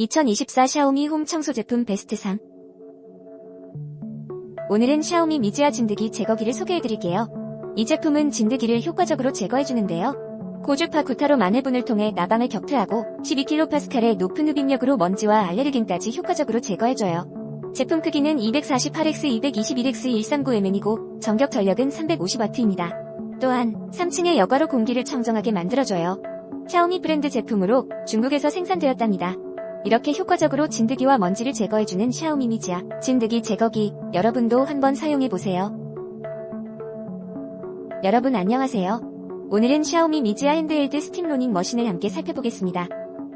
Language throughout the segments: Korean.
2024 샤오미 홈 청소 제품 베스트 3 오늘은 샤오미 미지아 진드기 제거기를 소개해드릴게요. 이 제품은 진드기를 효과적으로 제거해주는데요. 고주파 구타로 마늘분을 통해 나방을 격퇴하고 12kPa의 높은 흡입력으로 먼지와 알레르긴까지 효과적으로 제거해줘요. 제품 크기는 248X 221X139mm이고 전격 전력은 350W입니다. 또한 3층의 여과로 공기를 청정하게 만들어줘요. 샤오미 브랜드 제품으로 중국에서 생산되었답니다. 이렇게 효과적으로 진드기와 먼지를 제거해주는 샤오미 미지아 진드기 제거기 여러분도 한번 사용해보세요. 여러분 안녕하세요. 오늘은 샤오미 미지아 핸드헬드 스팀 로닝 머신을 함께 살펴보겠습니다.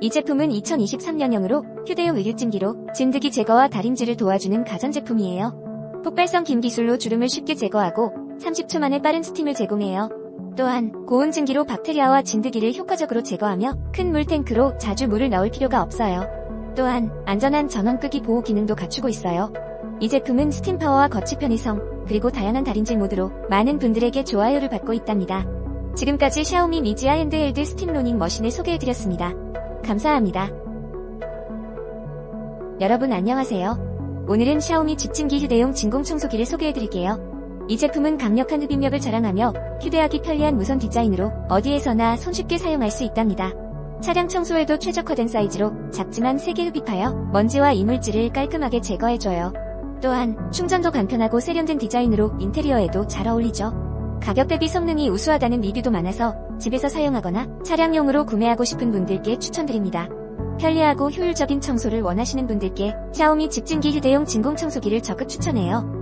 이 제품은 2023년형으로 휴대용 의류찜기로 진드기 제거와 다림질을 도와주는 가전제품이에요. 폭발성 김 기술로 주름을 쉽게 제거하고 30초 만에 빠른 스팀을 제공해요. 또한 고온 증기로 박테리아와 진드기를 효과적으로 제거하며 큰 물탱크로 자주 물을 넣을 필요가 없어요. 또한 안전한 전원 끄기 보호 기능도 갖추고 있어요. 이 제품은 스팀 파워와 거치 편의성 그리고 다양한 다림질 모드로 많은 분들에게 좋아요를 받고 있답니다. 지금까지 샤오미 미지아 핸드헬드 스팀 로닝 머신을 소개해드렸습니다. 감사합니다. 여러분 안녕하세요. 오늘은 샤오미 집진기 휴대용 진공 청소기를 소개해드릴게요. 이 제품은 강력한 흡입력을 자랑하며 휴대하기 편리한 무선 디자인으로 어디에서나 손쉽게 사용할 수 있답니다. 차량 청소에도 최적화된 사이즈로 작지만 세게 흡입하여 먼지와 이물질을 깔끔하게 제거해줘요. 또한 충전도 간편하고 세련된 디자인으로 인테리어에도 잘 어울리죠. 가격 대비 성능이 우수하다는 리뷰도 많아서 집에서 사용하거나 차량용으로 구매하고 싶은 분들께 추천드립니다. 편리하고 효율적인 청소를 원하시는 분들께 샤오미 집진기 휴대용 진공 청소기를 적극 추천해요.